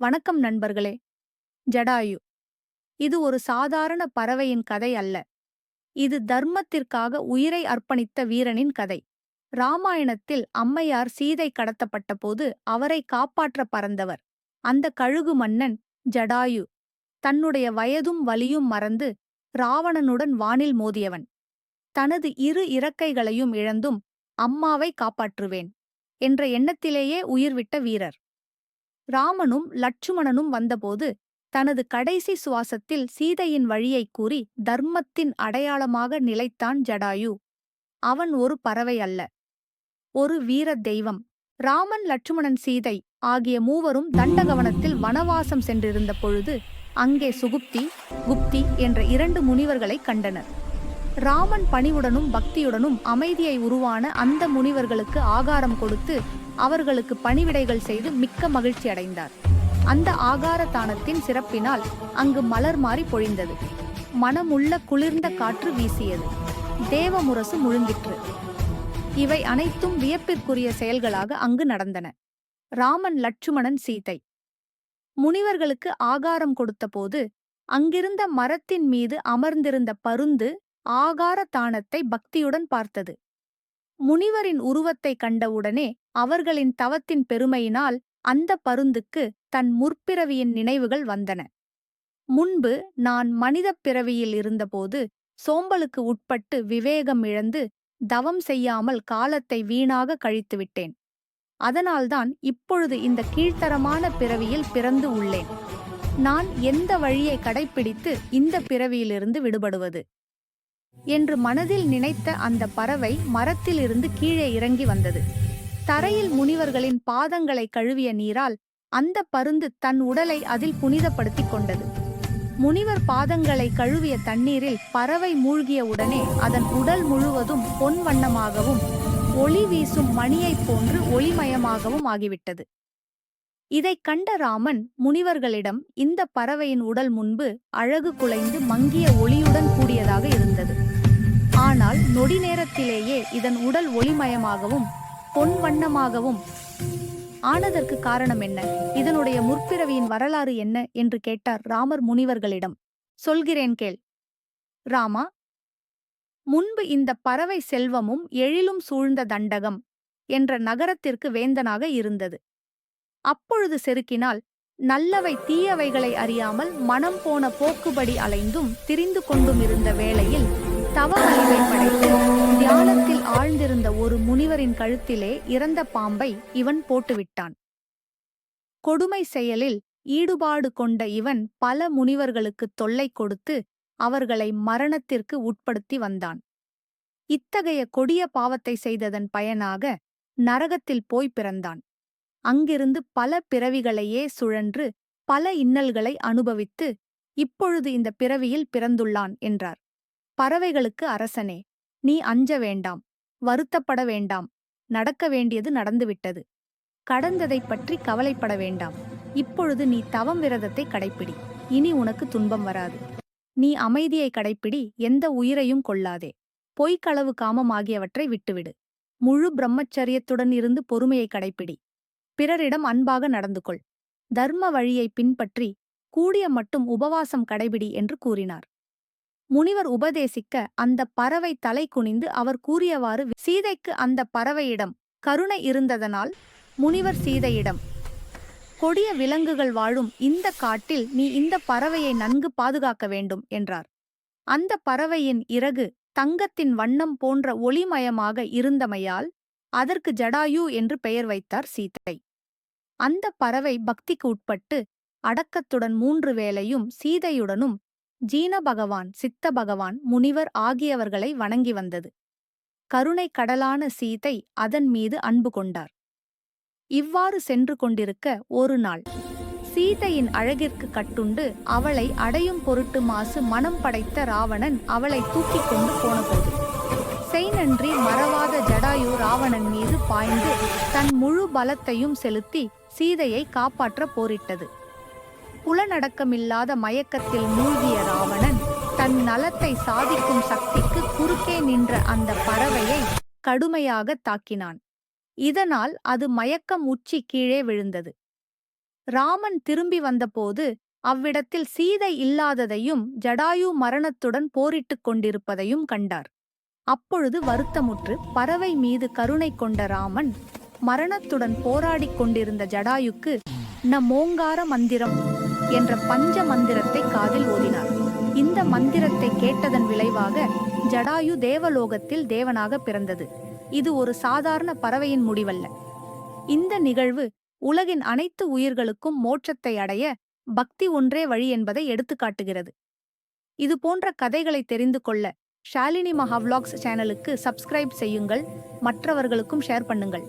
வணக்கம் நண்பர்களே. ஜடாயு. இது ஒரு சாதாரண பறவையின் கதை அல்ல. இது தர்மத்திற்காக உயிரை அர்ப்பணித்த வீரனின் கதை. ராமாயணத்தில் அம்மையார் சீதை கடத்தப்பட்டபோது அவரை காப்பாற்ற பறந்தவர். அந்த கழுகு மன்னன் ஜடாயு. தன்னுடைய வயதும் வலியும் மறந்து ராவணனுடன் வானில் மோதியவன். தனது இரு இறக்கைகளையும் இழந்தும் அம்மாவை காப்பாற்றுவேன் என்ற எண்ணத்திலேயே உயிர்விட்ட வீரர். ராமனும் லட்சுமணனும் வந்தபோது தனது கடைசி சுவாசத்தில் சீதையின் வழியைக் கூறி தர்மத்தின் அடையாளமாக நிலைத்தான் ஜடாயு. அவன் ஒரு பறவை அல்ல. ஒரு வீரத் தெய்வம். ராமன் லட்சுமணன் சீதை ஆகிய மூவரும் தண்டகவனத்தில் வனவாசம் சென்றிருந்த பொழுது அங்கே சுகுப்தி குப்தி என்ற இரண்டு முனிவர்களைக் கண்டனர். ராமன் பணிவுடனும் பக்தியுடனும் அமைதியை உருவான அந்த முனிவர்களுக்கு ஆகாரம் கொடுத்து அவர்களுக்கு பணிவிடைகள் செய்து மிக்க மகிழ்ச்சி அடைந்தார். அந்த ஆகார தானத்தின் சிறப்பினால் அங்கு மலர் மாறி பொழிந்தது. மனமுள்ள குளிர்ந்த காற்று வீசியது. தேவமுரசு முழுங்கிற்று. இவை அனைத்தும் வியப்பிற்குரிய செயல்களாக அங்கு நடந்தன. ராமன் லட்சுமணன் சீதை. முனிவர்களுக்கு ஆகாரம் கொடுத்தபோது அங்கிருந்த மரத்தின் மீது அமர்ந்திருந்த பருந்து ஆகார தானத்தை பக்தியுடன் பார்த்தது. முனிவரின் உருவத்தை கண்டவுடனே அவர்களின் தவத்தின் பெருமையினால் அந்த பருந்துக்கு தன் முற்பிறவியின் நினைவுகள் வந்தன. முன்பு நான் மனிதப் பிறவியில் இருந்தபோது சோம்பலுக்கு உட்பட்டு விவேகம் இழந்து தவம் செய்யாமல் காலத்தை வீணாக கழித்துவிட்டேன் அதனால்தான் இப்பொழுது இந்த கீழ்த்தரமான பிறவியில் பிறந்து உள்ளேன். நான் எந்த வழியை கடைப்பிடித்து இந்த பிறவியிலிருந்து விடுபடுவது? என்று மனதில் நினைத்த அந்த பறவை மரத்திலிருந்து கீழே இறங்கி வந்தது. தரையில் முனிவர்களின் பாதங்களை கழுவிய நீரால் அந்த பருந்து தன் உடலை அதில் புனிதப்படுத்திக் கொண்டது. முனிவர் பாதங்களை கழுவிய தண்ணீரில் பறவை மூழ்கிய உடனே அதன் உடல் முழுவதும் பொன் வண்ணமாகவும் ஒளி வீசும் மணியைப் போன்று ஒளிமயமாகவும் ஆகிவிட்டது. இதைக் கண்ட ராமன் முனிவர்களிடம் இந்த பறவையின் உடல் முன்பு அழகு குலைந்து மங்கிய ஒளியுடன் கூடியதாக இருந்தது. ஆனால் நொடி நேரத்திலேயே இதன் உடல் ஒளிமயமாகவும் பொன் வண்ணமாகவும் ஆனதற்கு காரணம் என்ன? இதனுடைய முற்பிறவியின் வரலாறு என்ன? என்று கேட்டார் ராமர் முனிவர்களிடம். சொல்கிறேன் கேள். ராமா முன்பு இந்த பறவை செல்வமும் எழிலும் சூழ்ந்த தண்டகம் என்ற நகரத்திற்கு வேந்தனாக இருந்தது. அப்பொழுது செருக்கினால் நல்லவை தீயவைகளை அறியாமல் மனம் போன போக்குபடி அலைந்தும் திரிந்து கொண்டும் இருந்த வேளையில் தவ அறிவை படைத்து தியானத்தில் ஆழ்ந்திருந்த ஒரு முனிவரின் கழுத்திலே இறந்த பாம்பை இவன் போட்டுவிட்டான். கொடுமை செயலில் ஈடுபாடு கொண்ட இவன் பல முனிவர்களுக்கு தொல்லை கொடுத்து அவர்களை மரணத்திற்கு உட்படுத்தி வந்தான். இத்தகைய கொடிய பாவத்தை செய்ததன் பயனாக நரகத்தில் போய் பிறந்தான். அங்கிருந்து பல பிறவிகளையே சுழன்று பல இன்னல்களை அனுபவித்து இப்பொழுது இந்த பிறவியில் பிறந்துள்ளான் என்றார். பறவைகளுக்கு அரசனே நீ அஞ்ச வேண்டாம் வருத்தப்பட வேண்டாம் நடக்க வேண்டியது நடந்துவிட்டது. கடந்ததைப் பற்றி கவலைப்பட வேண்டாம் இப்பொழுது நீ தவம் விரதத்தை கடைப்பிடி இனி உனக்கு துன்பம் வராது. நீ அமைதியை கடைப்பிடி எந்த உயிரையும் கொள்ளாதே. பொய்க்களவு காமம் ஆகியவற்றை விட்டுவிடு. முழு பிரம்மச்சரியத்துடன் இருந்து பொறுமையை கடைப்பிடி. பிறரிடம் அன்பாக நடந்து கொள் தர்ம வழியை பின்பற்றி கூடிய மட்டும் உபவாசம் கடைபிடி என்று கூறினார். முனிவர் உபதேசிக்க அந்த பறவை தலை குனிந்து அவர் கூறியவாறு சீதைக்கு அந்த பறவையிடம் கருணை இருந்ததனால் முனிவர் சீதையிடம் கொடிய விலங்குகள் வாழும் இந்த காட்டில் நீ இந்த பறவையை நன்கு பாதுகாக்க வேண்டும் என்றார். அந்த பறவையின் இறகு தங்கத்தின் வண்ணம் போன்ற ஒளிமயமாக இருந்தமையால் அதற்கு ஜடாயு என்று பெயர் வைத்தார் சீதை. அந்த பறவை பக்திக்கு உட்பட்டு அடக்கத்துடன் மூன்று வேளையும் சீதையுடனும் ஜீன பகவான் சித்த பகவான் முனிவர் ஆகியவர்களை வணங்கி வந்தது. கருணை கடலான சீதை அதன் மீது அன்பு கொண்டார். இவ்வாறு சென்று கொண்டிருக்க ஒரு நாள் சீதையின் அழகிற்கு கட்டுண்டு அவளை அடையும் பொருட்டு மாசு மனம் படைத்த ராவணன் அவளை தூக்கிக் கொண்டு போனபோது செய்நன்றி மறவாத ஜடாயு ராவணன் மீது பாய்ந்து தன் முழு பலத்தையும் செலுத்தி சீதையை காப்பாற்ற போரிட்டது. புலனடக்கமில்லாத மயக்கத்தில் மூழ்கிய ராவணன் தன் நலத்தை சாதிக்கும் சக்திக்கு குறுக்கே நின்ற அந்த பறவையை கடுமையாக தாக்கினான். இதனால் அது மயக்கம் உச்சி கீழே விழுந்தது. ராமன் திரும்பி வந்தபோது அவ்விடத்தில் சீதை இல்லாததையும் ஜடாயு மரணத்துடன் போரிட்டுக் கொண்டிருப்பதையும் கண்டார். அப்பொழுது வருத்தமுற்று பறவை மீது கருணை கொண்ட ராமன் மரணத்துடன் போராடிக் கொண்டிருந்த ஜடாயுக்கு ந மோங்கார மந்திரம் என்ற பஞ்ச மந்திரத்தை காதில் ஓதினார். இந்த மந்திரத்தை கேட்டதன் விளைவாக ஜடாயு தேவலோகத்தில் தேவனாக பிறந்தது. இது ஒரு சாதாரண பறவையின் முடிவல்ல. இந்த நிகழ்வு உலகின் அனைத்து உயிர்களுக்கும் மோட்சத்தை அடைய பக்தி ஒன்றே வழி என்பதை எடுத்துக்காட்டுகிறது. இது போன்ற கதைகளை தெரிந்து கொள்ள ஷாலினி மஹா சேனலுக்கு சப்ஸ்கிரைப் செய்யுங்கள். மற்றவர்களுக்கும் ஷேர் பண்ணுங்கள்.